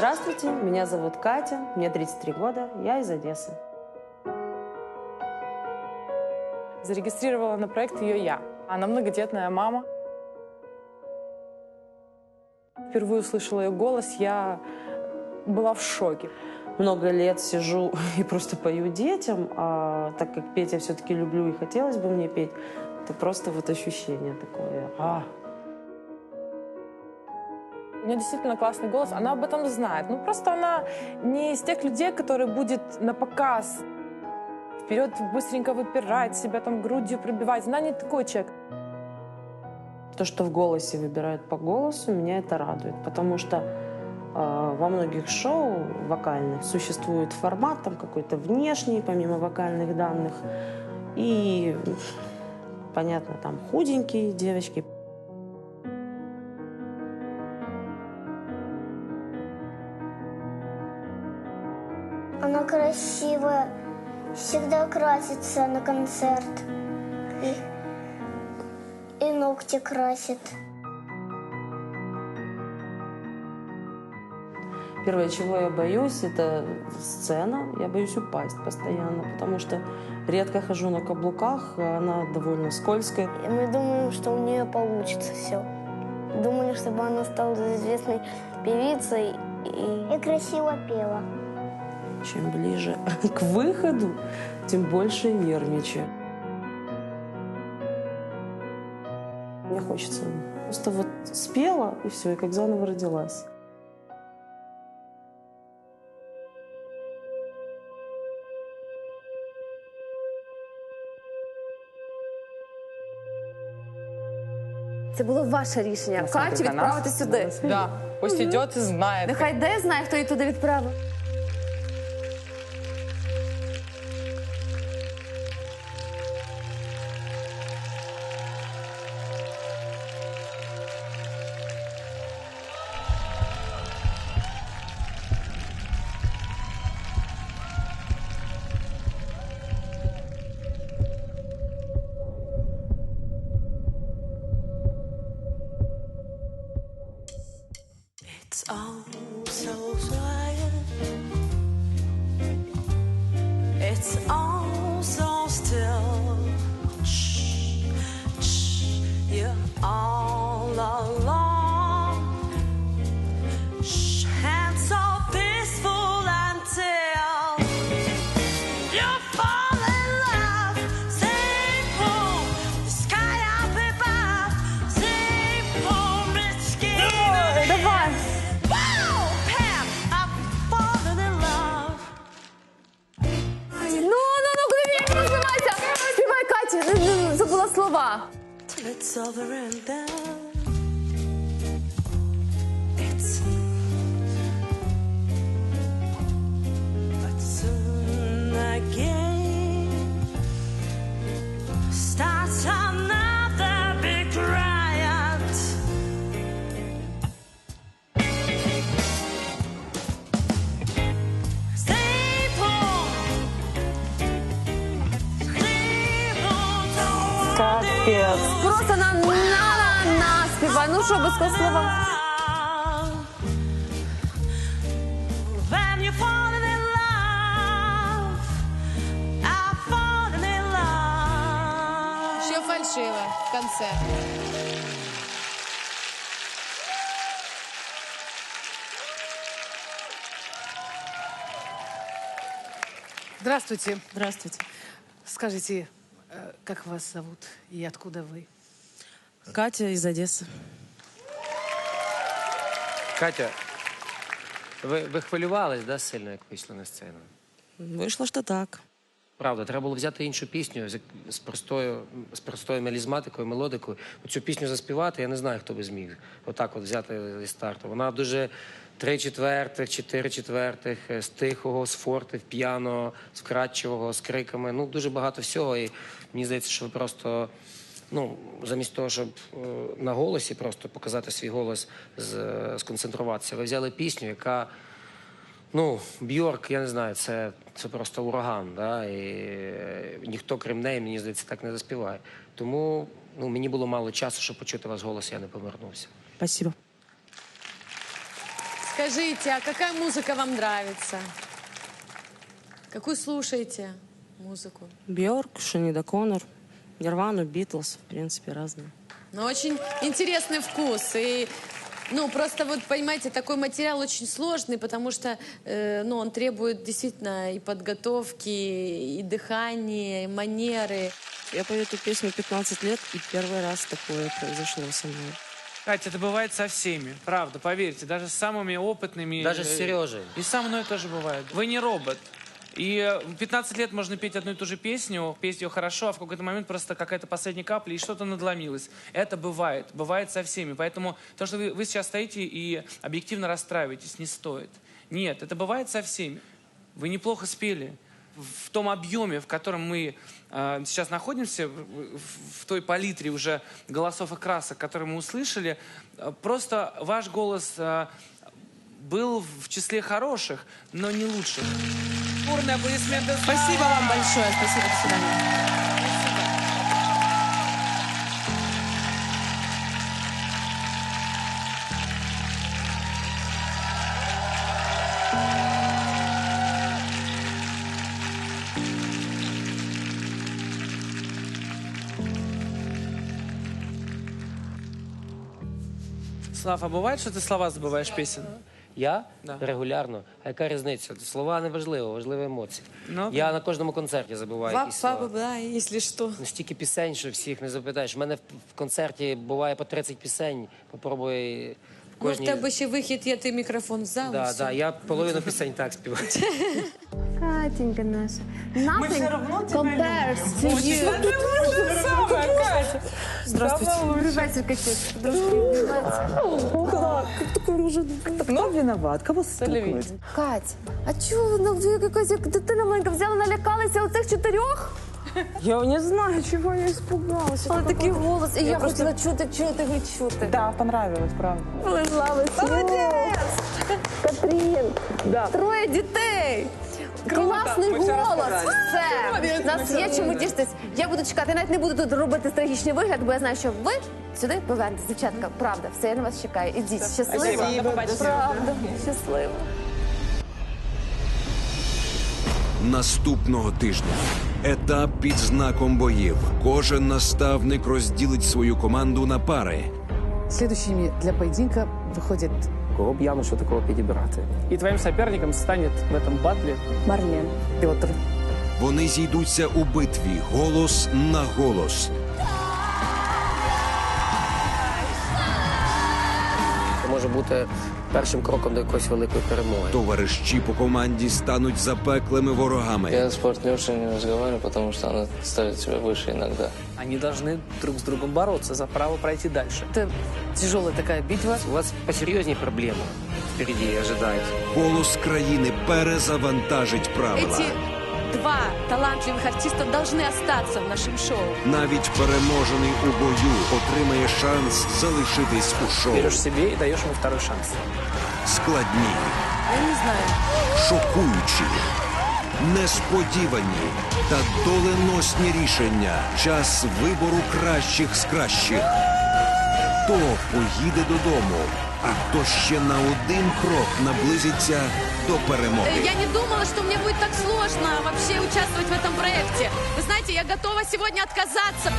Здравствуйте, меня зовут Катя, мне 33 года, я из Одессы. Зарегистрировала на проект ее я. Она многодетная мама. Впервые услышала ее голос, я была в шоке. Много лет сижу и просто пою детям, а так как петь я все-таки люблю и хотелось бы мне петь, это просто вот ощущение такое. А, У нее действительно классный голос, она об этом знает. Ну, просто она не из тех людей, который будет на показ вперед быстренько выпирать, себя там грудью пробивать. Она не такой человек. то, что в голосе выбирают по голосу, меня это радует, потому что э, во многих шоу вокальных существует формат там какой-то внешний, помимо вокальных данных, и понятно, там худенькие девочки, Она красивая, всегда красится на концерт. И, и ногти красит. Первое, чего я боюсь, это сцена. Я боюсь упасть постоянно, потому что редко хожу на каблуках, а она довольно скользкая. И мы думаем, что у нее получится все. Думали, чтобы она стала известной певицей и, и красиво пела. Чем ближе к выходу, тем больше нервничаю. Мне хочется просто вот спела, и все, и как заново родилась. Це було ваше рішення. Катю відправити сюди. Да. Пусть идет и знает. Нехай де знає, хто її туди відправив. It's all so quiet. It's all it's over and done. Капец. Просто на на на на співай. Ну що, без слова. When you're falling in love, I'm falling in love. Ще фальшиве в конце. Здравствуйте. Здравствуйте. Скажите, как вас зовут и откуда вы? Катя из Одессы. Катя, ви, ви хвилювались да, сильно, як вийшли на сцену? Вышло, что так. Правда, треба було взяти іншу пісню з, з простою, з простою мелізматикою, мелодикою. Цю пісню заспівати, я не знаю, хто би зміг. Отак от взяти зі старту. Вона дуже три четвертих, чотири четвертих, е, з тихого, з фортив, п'яно, з вкрадчивого, з криками. Ну, дуже багато всього. І мені здається, що ви просто. Ну, замість того, щоб е, на голосі просто показати свій голос, е, сконцентруватися, ви взяли пісню, яка Ну, Бьорк, я не знаю, це, це просто ураган, да? і ніхто крім неї, мені здається, так не заспіває. Тому ну, мені було мало часу, щоб почути ваш голос, я не повернувся. Спасибо. Скажите, а какая музыка вам нравится? Какую слушаете музыку? Бьорк, Шанида Коннор, Нирвану, Битлз, в принципе, разные. Ну, очень интересный вкус. И, ну, просто вот, понимаете, такой материал очень сложный, потому что, э, ну, он требует действительно и подготовки, и дыхания, и манеры. Я пою эту песню 15 лет, и первый раз такое произошло со мной. Катя, это бывает со всеми. Правда, поверьте, даже с самыми опытными. Даже с э, Сережей. И со мной тоже бывает. Вы не робот. И э, 15 лет можно петь одну и ту же песню, петь ее хорошо, а в какой-то момент просто какая-то последняя капля, и что-то надломилось. Это бывает. Бывает со всеми. Поэтому то, что вы, вы сейчас стоите и объективно расстраиваетесь, не стоит. Нет, это бывает со всеми. Вы неплохо спели. В том объеме, в котором мы э, сейчас находимся, в, в- той палитре уже голосов и красок, которые мы услышали, э, просто ваш голос э, был в числе хороших, но не лучших. Спасибо вам большое. Спасибо. До свидания. Слав, а бывает, что ты слова забываешь песен? Я Да. регулярно. А яка різниця? Слова не важливо, важливі емоції. Ну, я на кожному концерті забуваю якісь слова. если что. Ну, стільки пісень, що всіх не запитаєш. У мене в, в концерті буває по 30 пісень. Попробуй в Ну, в кожній... тебе ще вихід є, ти мікрофон взяв. і да, все. да, я половину пісень так співаю. Катенька наша. Nothing compares to you. Здравствуйте. Врывайся, котик. Кто виноват? Кого стукают? Кать, а чого ви якась як дитина маленька взяла, налякалася оцих чотирьох? Я не знаю, чего я испугалась. Але такий голос, і я, хотіла чути, чути, ви чути. Да, понравилось, правда. Молодець! Катрін, троє дітей. Класний голос! Все! У нас є чому тішитись. Я буду чекати, я навіть не буду тут робити трагічний вигляд, бо я знаю, що ви сюди повернетесь, дівчатка. Правда, все, я на вас чекаю. Ідіть, щасливо. Правда, щасливо. Наступного тижня етап під знаком боїв. Кожен наставник розділить свою команду на пари. Следующими для поединка выходит Кого б що такого підібрати? І твоїм суперником стане в этом батлі Марлен. Петр. Вони зійдуться у битві голос на голос. бути першим кроком до якоїсь великої перемоги. Товариші по команді стануть запеклими ворогами. Я с партнершей не разговариваю, потому что она ставит себя выше иногда. Они должны друг с другом бороться за право пройти дальше. Это тяжелая такая битва. У вас посерйозні проблеми впереді ожидають. Голос країни перезавантажить правила. Эти два талантливых артиста должны остаться в нашем шоу. Навіть переможений у бою отримає шанс залишитись у шоу. Берешь себе и даешь ему второй шанс. Складні, Я не знаю. шокуючі, несподівані та доленосні рішення. Час вибору кращих з кращих. Хто поїде додому, а хто ще на один крок наблизиться до перемоги. Э, Я не думала, что мне будет так сложно вообще участвовать в этом проекте. Вы знаете, я готова сегодня отказаться.